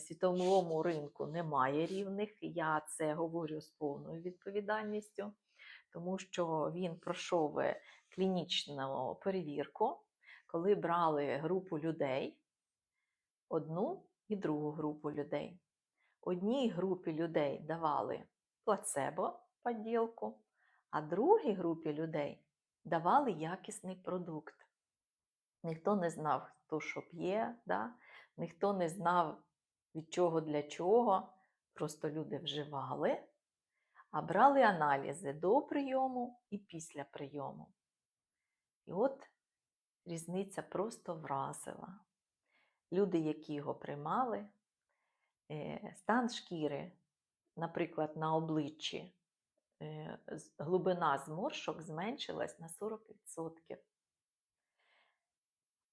світовому ринку немає рівних. Я це говорю з повною відповідальністю, тому що він пройшов е, клінічну перевірку, коли брали групу людей, одну і другу групу людей. Одній групі людей давали плацебо поділку, а другій групі людей давали якісний продукт. Ніхто не знав, хто що п'є, да? ніхто не знав, від чого для чого. Просто люди вживали, а брали аналізи до прийому і після прийому. І от різниця просто вразила. Люди, які його приймали, е, стан шкіри, наприклад, на обличчі, е, глибина зморшок зменшилась на 40%.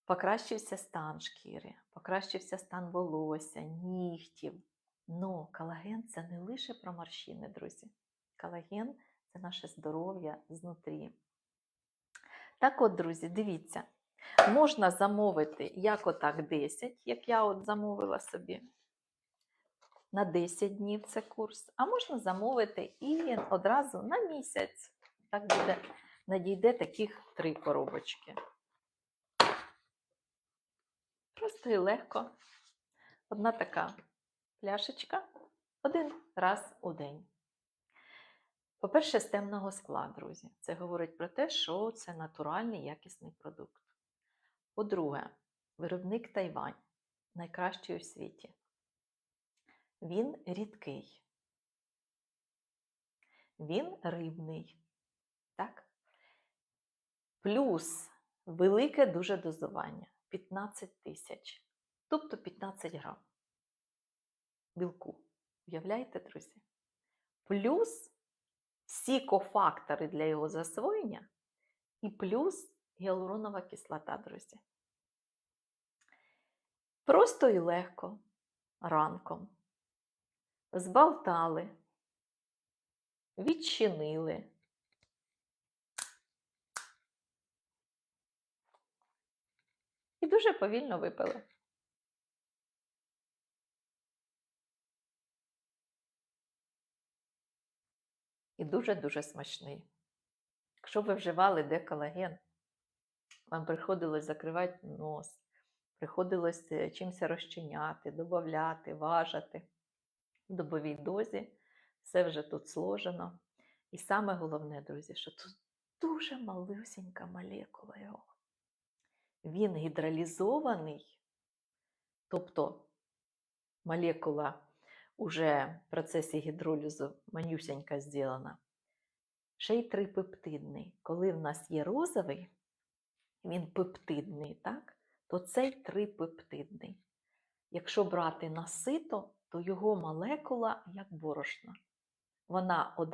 Покращився стан шкіри, покращився стан волосся, нігтів. Ну, колаген це не лише про морщини, друзі. Колаген це наше здоров'я знутрі. Так от, друзі, дивіться, можна замовити як отак 10, як я от замовила собі. На 10 днів це курс, а можна замовити і одразу на місяць. Так буде, надійде таких три коробочки. Просто і легко. Одна така пляшечка один раз у день. По-перше, з темного скла, друзі. Це говорить про те, що це натуральний якісний продукт. По-друге, виробник Тайвань найкращий у світі. Він рідкий. Він рибний. Так? Плюс велике дуже дозування 15 тисяч, тобто 15 грам білку. Уявляєте, друзі? Плюс всі кофактори для його засвоєння і плюс гіалуронова кислота, друзі. Просто і легко ранком збалтали, відчинили. Дуже повільно випили. І дуже-дуже смачний. Якщо ви вживали деколаген, вам приходилось закривати нос, приходилось е, чимось розчиняти, додати, важити в добовій дозі. Все вже тут сложено. І саме головне, друзі, що тут дуже малюсенька молекула його. Він гідролізований, тобто молекула уже в процесі гідролізу манюсенька зроблена. Ще й трипептидний. Коли в нас є розовий, він пептидний, так? то цей трипептидний. Якщо брати на сито, то його молекула як борошно. Вона одразу